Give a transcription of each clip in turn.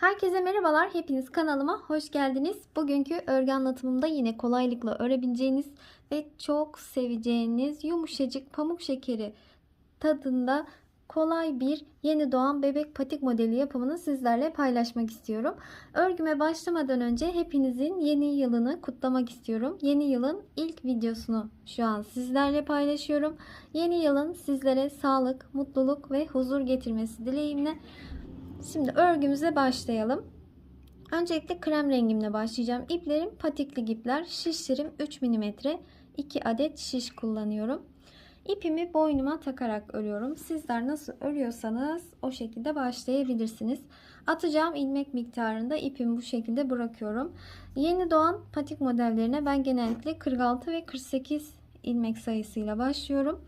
Herkese merhabalar. Hepiniz kanalıma hoş geldiniz. Bugünkü örgü anlatımımda yine kolaylıkla örebileceğiniz ve çok seveceğiniz yumuşacık pamuk şekeri tadında kolay bir yeni doğan bebek patik modeli yapımını sizlerle paylaşmak istiyorum. Örgüme başlamadan önce hepinizin yeni yılını kutlamak istiyorum. Yeni yılın ilk videosunu şu an sizlerle paylaşıyorum. Yeni yılın sizlere sağlık, mutluluk ve huzur getirmesi dileğimle Şimdi örgümüze başlayalım. Öncelikle krem rengimle başlayacağım. İplerim patikli ipler. Şişlerim 3 mm. 2 adet şiş kullanıyorum. İpimi boynuma takarak örüyorum. Sizler nasıl örüyorsanız o şekilde başlayabilirsiniz. Atacağım ilmek miktarında ipimi bu şekilde bırakıyorum. Yeni doğan patik modellerine ben genellikle 46 ve 48 ilmek sayısıyla başlıyorum.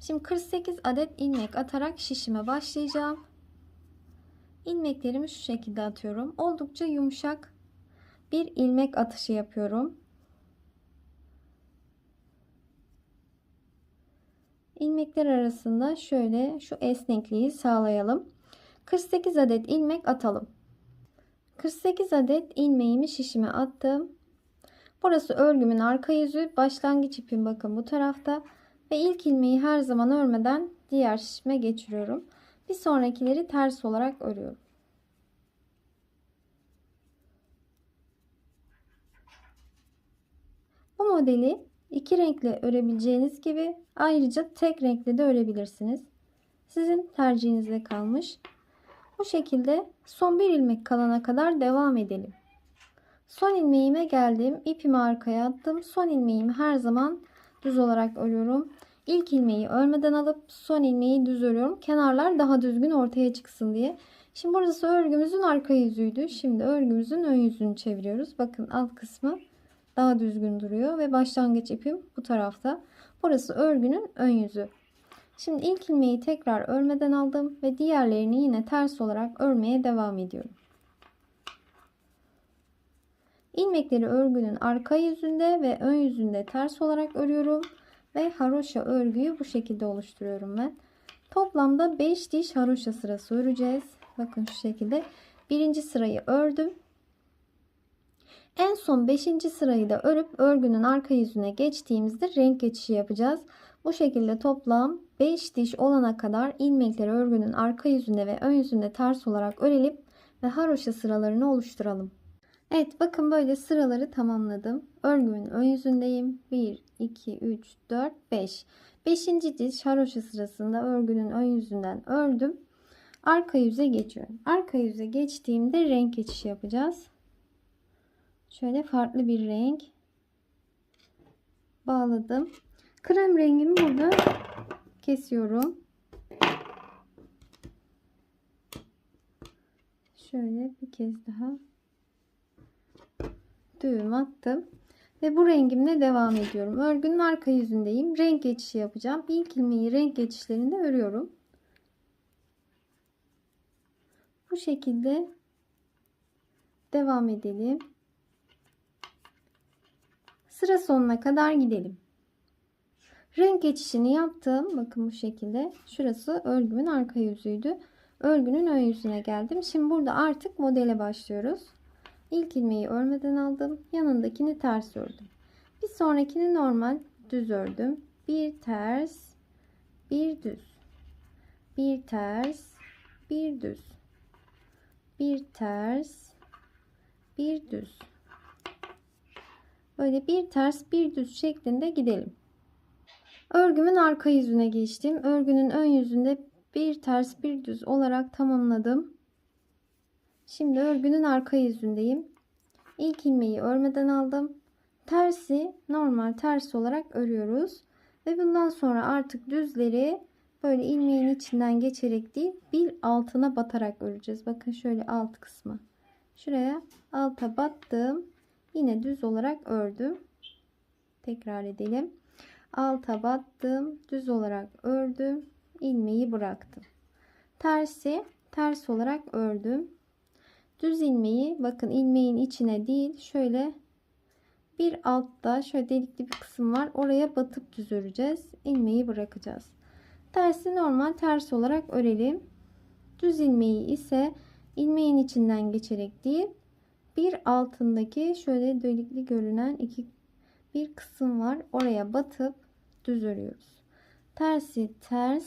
Şimdi 48 adet ilmek atarak şişime başlayacağım. İlmeklerimi şu şekilde atıyorum. Oldukça yumuşak bir ilmek atışı yapıyorum. İlmekler arasında şöyle şu esnekliği sağlayalım. 48 adet ilmek atalım. 48 adet ilmeğimi şişime attım. Burası örgümün arka yüzü. Başlangıç ipim bakın bu tarafta. Ve ilk ilmeği her zaman örmeden diğer şişime geçiriyorum. Bir sonrakileri ters olarak örüyorum. Bu modeli iki renkle örebileceğiniz gibi ayrıca tek renkle de örebilirsiniz. Sizin tercihinize kalmış. Bu şekilde son bir ilmek kalana kadar devam edelim. Son ilmeğime geldim. İpimi arkaya attım. Son ilmeğimi her zaman düz olarak örüyorum. İlk ilmeği örmeden alıp son ilmeği düz örüyorum. Kenarlar daha düzgün ortaya çıksın diye. Şimdi burası örgümüzün arka yüzüydü. Şimdi örgümüzün ön yüzünü çeviriyoruz. Bakın alt kısmı daha düzgün duruyor ve başlangıç ipim bu tarafta. Burası örgünün ön yüzü. Şimdi ilk ilmeği tekrar örmeden aldım ve diğerlerini yine ters olarak örmeye devam ediyorum. İlmekleri örgünün arka yüzünde ve ön yüzünde ters olarak örüyorum ve haroşa örgüyü bu şekilde oluşturuyorum ben. Toplamda 5 diş haroşa sırası öreceğiz. Bakın şu şekilde. Birinci sırayı ördüm. En son 5. sırayı da örüp örgünün arka yüzüne geçtiğimizde renk geçişi yapacağız. Bu şekilde toplam 5 diş olana kadar ilmekleri örgünün arka yüzünde ve ön yüzünde ters olarak örelim ve haroşa sıralarını oluşturalım. Evet bakın böyle sıraları tamamladım. Örgümün ön yüzündeyim. 1, 2, 3, 4, 5. 5. diş haroşa sırasında örgünün ön yüzünden ördüm. Arka yüze geçiyorum. Arka yüze geçtiğimde renk geçişi yapacağız. Şöyle farklı bir renk bağladım. Krem rengimi burada kesiyorum. Şöyle bir kez daha düğüm attım. Ve bu rengimle devam ediyorum. Örgünün arka yüzündeyim. Renk geçişi yapacağım. İlk ilmeği renk geçişlerinde örüyorum. Bu şekilde devam edelim. Sıra sonuna kadar gidelim. Renk geçişini yaptım. Bakın bu şekilde. Şurası örgümün arka yüzüydü. Örgünün ön yüzüne geldim. Şimdi burada artık modele başlıyoruz. İlk ilmeği örmeden aldım. Yanındakini ters ördüm. Bir sonrakini normal düz ördüm. Bir ters, bir düz. Bir ters, bir düz. Bir ters, bir düz. Böyle bir ters bir düz şeklinde gidelim. Örgümün arka yüzüne geçtim. Örgünün ön yüzünde bir ters bir düz olarak tamamladım. Şimdi örgünün arka yüzündeyim. İlk ilmeği örmeden aldım. Tersi normal ters olarak örüyoruz. Ve bundan sonra artık düzleri böyle ilmeğin içinden geçerek değil bir altına batarak öreceğiz. Bakın şöyle alt kısmı. Şuraya alta battım. Yine düz olarak ördüm. Tekrar edelim. Alta battım. Düz olarak ördüm. ilmeği bıraktım. Tersi ters olarak ördüm. Düz ilmeği bakın ilmeğin içine değil şöyle bir altta şöyle delikli bir kısım var. Oraya batıp düz öreceğiz. ilmeği bırakacağız. Tersi normal ters olarak örelim. Düz ilmeği ise ilmeğin içinden geçerek değil bir altındaki şöyle delikli görünen iki bir kısım var. Oraya batıp düz örüyoruz. Tersi ters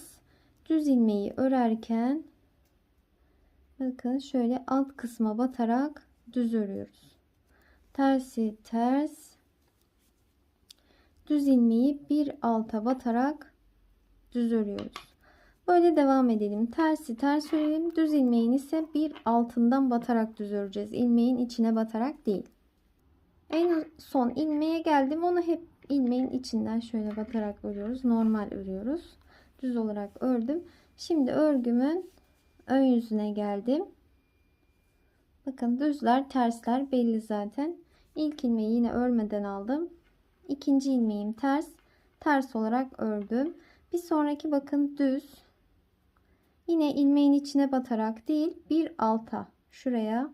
düz ilmeği örerken bakın şöyle alt kısma batarak düz örüyoruz. Tersi ters düz ilmeği bir alta batarak düz örüyoruz. Böyle devam edelim. Tersi ters örelim. Düz ilmeğin ise bir altından batarak düz öreceğiz. İlmeğin içine batarak değil. En son ilmeğe geldim. Onu hep ilmeğin içinden şöyle batarak örüyoruz. Normal örüyoruz. Düz olarak ördüm. Şimdi örgümün ön yüzüne geldim. Bakın düzler tersler belli zaten. İlk ilmeği yine örmeden aldım. İkinci ilmeğim ters. Ters olarak ördüm. Bir sonraki bakın düz. Yine ilmeğin içine batarak değil bir alta şuraya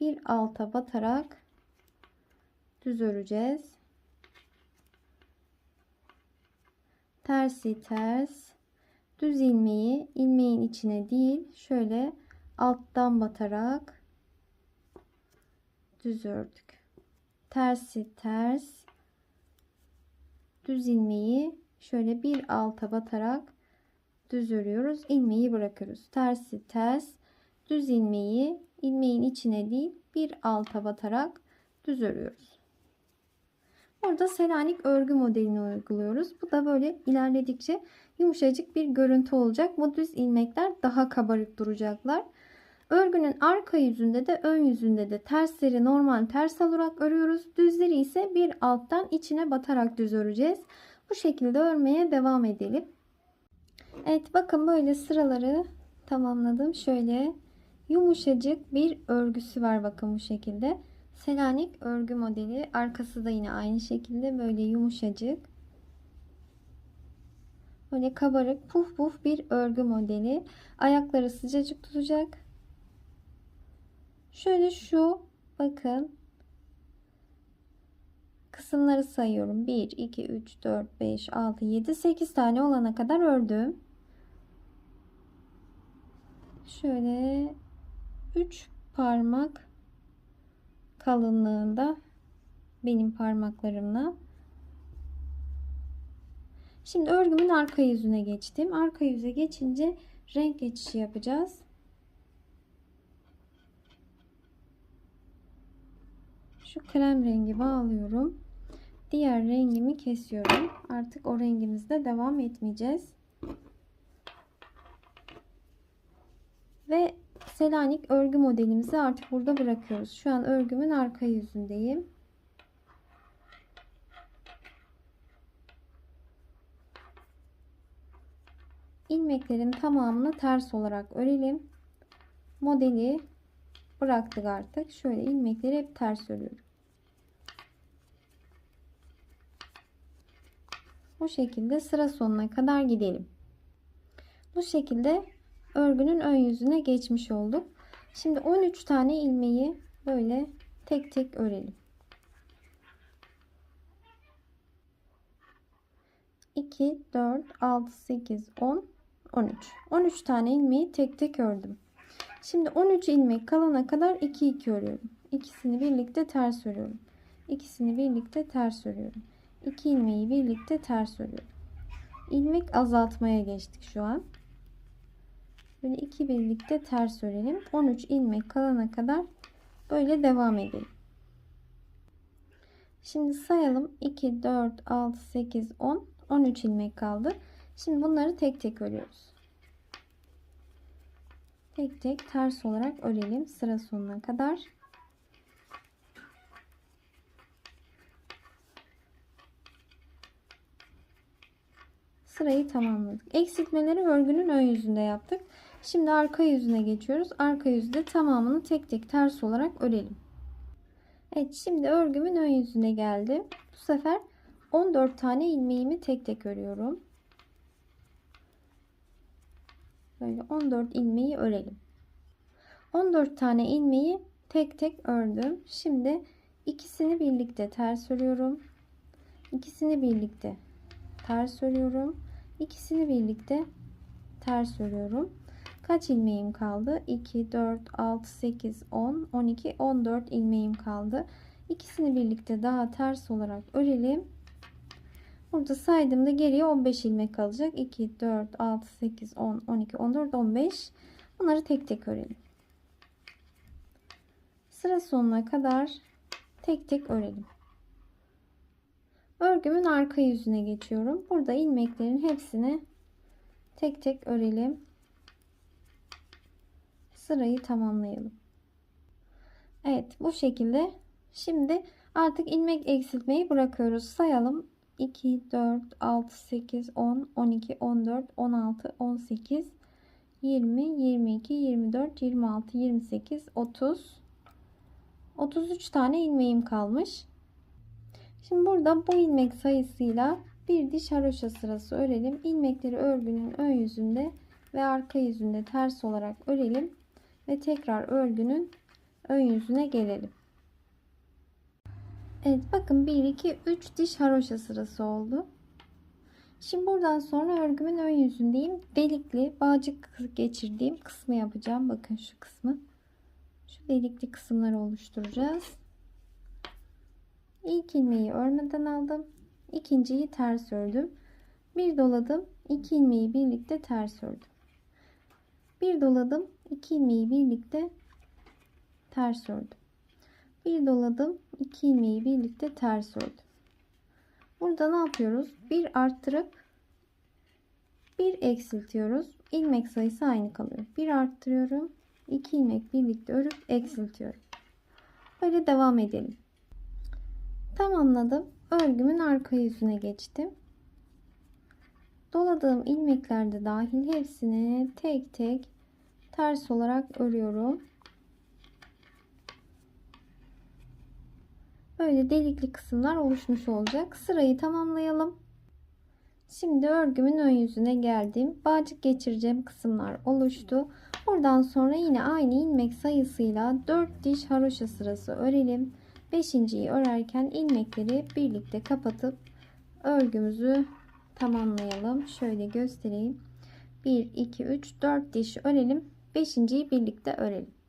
bir alta batarak düz öreceğiz. Tersi ters düz ilmeği ilmeğin içine değil şöyle alttan batarak düz ördük. Tersi ters düz ilmeği şöyle bir alta batarak düz örüyoruz. ilmeği bırakıyoruz. Tersi ters düz ilmeği ilmeğin içine değil bir alta batarak düz örüyoruz. Burada Selanik örgü modelini uyguluyoruz. Bu da böyle ilerledikçe yumuşacık bir görüntü olacak. Bu düz ilmekler daha kabarık duracaklar. Örgünün arka yüzünde de ön yüzünde de tersleri normal ters olarak örüyoruz. Düzleri ise bir alttan içine batarak düz öreceğiz. Bu şekilde örmeye devam edelim. Evet bakın böyle sıraları tamamladım. Şöyle yumuşacık bir örgüsü var bakın bu şekilde. Selanik örgü modeli. Arkası da yine aynı şekilde böyle yumuşacık. Böyle kabarık puf puf bir örgü modeli. Ayakları sıcacık tutacak. Şöyle şu bakın kısımları sayıyorum. 1, 2, 3, 4, 5, 6, 7, 8 tane olana kadar ördüm. Şöyle 3 parmak kalınlığında benim parmaklarımla. Şimdi örgümün arka yüzüne geçtim. Arka yüze geçince renk geçişi yapacağız. Şu krem rengi bağlıyorum. Diğer rengimi kesiyorum. Artık o rengimizde devam etmeyeceğiz. Ve Selanik örgü modelimizi artık burada bırakıyoruz. Şu an örgümün arka yüzündeyim. İlmeklerin tamamını ters olarak örelim. Modeli bıraktık artık. Şöyle ilmekleri hep ters örüyorum. Bu şekilde sıra sonuna kadar gidelim. Bu şekilde örgünün ön yüzüne geçmiş olduk. Şimdi 13 tane ilmeği böyle tek tek örelim. 2, 4, 6, 8, 10, 13. 13 tane ilmeği tek tek ördüm. Şimdi 13 ilmek kalana kadar 2 2 örüyorum. İkisini birlikte ters örüyorum. İkisini birlikte ters örüyorum. 2 ilmeği birlikte ters örüyorum. İlmek azaltmaya geçtik şu an. Böyle iki birlikte ters örelim. 13 ilmek kalana kadar böyle devam edelim. Şimdi sayalım. 2, 4, 6, 8, 10, 13 ilmek kaldı. Şimdi bunları tek tek örüyoruz. Tek tek ters olarak örelim sıra sonuna kadar. Sırayı tamamladık. Eksiltmeleri örgünün ön yüzünde yaptık. Şimdi arka yüzüne geçiyoruz. Arka yüzde tamamını tek tek ters olarak örelim. Evet şimdi örgümün ön yüzüne geldim. Bu sefer 14 tane ilmeğimi tek tek örüyorum. Böyle 14 ilmeği örelim. 14 tane ilmeği tek tek ördüm. Şimdi ikisini birlikte ters örüyorum. İkisini birlikte ters örüyorum. İkisini birlikte ters örüyorum. kaç ilmeğim kaldı? 2, 4, 6, 8, 10, 12, 14 ilmeğim kaldı. İkisini birlikte daha ters olarak örelim. Burada saydığımda geriye 15 ilmek kalacak. 2, 4, 6, 8, 10, 12, 14, 15. Bunları tek tek örelim. Sıra sonuna kadar tek tek örelim. Örgümün arka yüzüne geçiyorum. Burada ilmeklerin hepsini tek tek örelim. Sırayı tamamlayalım. Evet bu şekilde. Şimdi artık ilmek eksiltmeyi bırakıyoruz. Sayalım. 2, 4, 6, 8, 10, 12, 14, 16, 18, 20, 22, 24, 26, 28, 30, 33 tane ilmeğim kalmış. Şimdi burada bu ilmek sayısıyla bir diş haroşa sırası örelim. İlmekleri örgünün ön yüzünde ve arka yüzünde ters olarak örelim ve tekrar örgünün ön yüzüne gelelim. Evet bakın 1 2 3 diş haroşa sırası oldu. Şimdi buradan sonra örgümün ön yüzündeyim. Delikli bağcık geçirdiğim kısmı yapacağım. Bakın şu kısmı. Şu delikli kısımları oluşturacağız. İlk ilmeği örmeden aldım. İkinciyi ters ördüm. Bir doladım. iki ilmeği birlikte ters ördüm. Bir doladım. iki ilmeği birlikte ters ördüm. Bir doladım. iki ilmeği birlikte ters ördüm. Burada ne yapıyoruz? Bir arttırıp bir eksiltiyoruz. İlmek sayısı aynı kalıyor. Bir arttırıyorum. iki ilmek birlikte örüp eksiltiyorum. Böyle devam edelim. Tamamladım. Örgümün arka yüzüne geçtim. Doladığım ilmeklerde dahil hepsini tek tek ters olarak örüyorum. Böyle delikli kısımlar oluşmuş olacak. Sırayı tamamlayalım. Şimdi örgümün ön yüzüne geldim. Bağcık geçireceğim kısımlar oluştu. Buradan sonra yine aynı ilmek sayısıyla 4 diş haroşa sırası örelim. Beşinciyi örerken ilmekleri birlikte kapatıp örgümüzü tamamlayalım. Şöyle göstereyim. 1, 2, 3, 4 diş örelim. Beşinciyi birlikte örelim.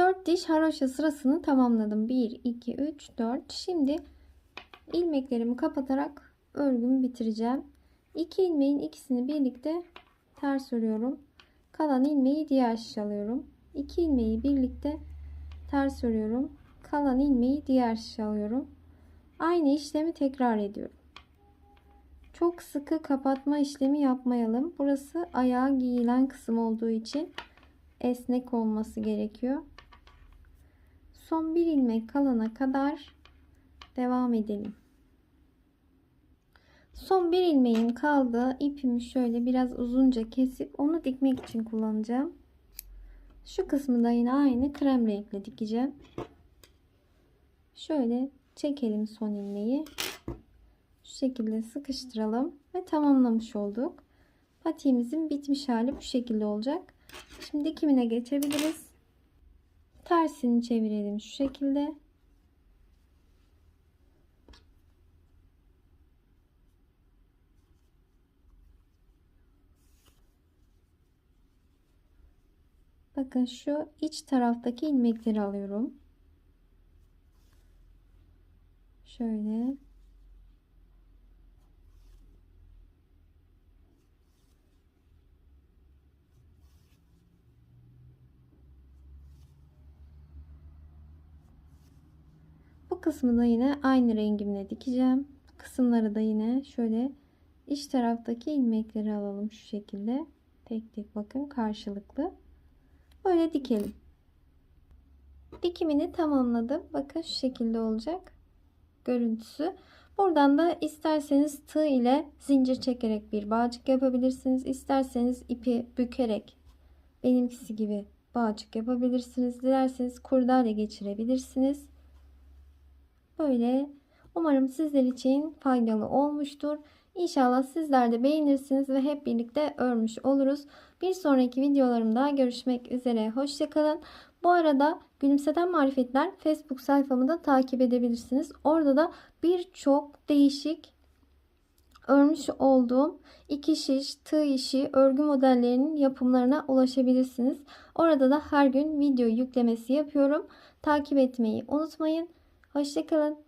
4 diş haroşa sırasını tamamladım. 1, 2, 3, 4. Şimdi ilmeklerimi kapatarak örgümü bitireceğim. 2 ilmeğin ikisini birlikte ters örüyorum. Kalan ilmeği diğer şiş alıyorum. 2 ilmeği birlikte ters örüyorum kalan ilmeği diğer şişe alıyorum. Aynı işlemi tekrar ediyorum. Çok sıkı kapatma işlemi yapmayalım. Burası ayağa giyilen kısım olduğu için esnek olması gerekiyor. Son bir ilmek kalana kadar devam edelim. Son bir ilmeğim kaldı. İpimi şöyle biraz uzunca kesip onu dikmek için kullanacağım. Şu kısmı da yine aynı krem renkle dikeceğim. Şöyle çekelim son ilmeği. Şu şekilde sıkıştıralım ve tamamlamış olduk. Patiğimizin bitmiş hali bu şekilde olacak. Şimdi dikimine geçebiliriz. Tersini çevirelim şu şekilde. Bakın şu iç taraftaki ilmekleri alıyorum. Şöyle. Bu kısmı da yine aynı rengimle dikeceğim. Kısımları da yine şöyle iç taraftaki ilmekleri alalım şu şekilde. Tek tek bakın karşılıklı. Böyle dikelim. Dikimini tamamladım. Bakın şu şekilde olacak görüntüsü. Buradan da isterseniz tığ ile zincir çekerek bir bağcık yapabilirsiniz. İsterseniz ipi bükerek benimkisi gibi bağcık yapabilirsiniz. Dilerseniz kurdale geçirebilirsiniz. Böyle umarım sizler için faydalı olmuştur. İnşallah sizler de beğenirsiniz ve hep birlikte örmüş oluruz. Bir sonraki videolarımda görüşmek üzere. Hoşçakalın. Bu arada Gülümseten Marifetler Facebook sayfamı da takip edebilirsiniz. Orada da birçok değişik örmüş olduğum iki şiş, tığ işi, örgü modellerinin yapımlarına ulaşabilirsiniz. Orada da her gün video yüklemesi yapıyorum. Takip etmeyi unutmayın. Hoşçakalın.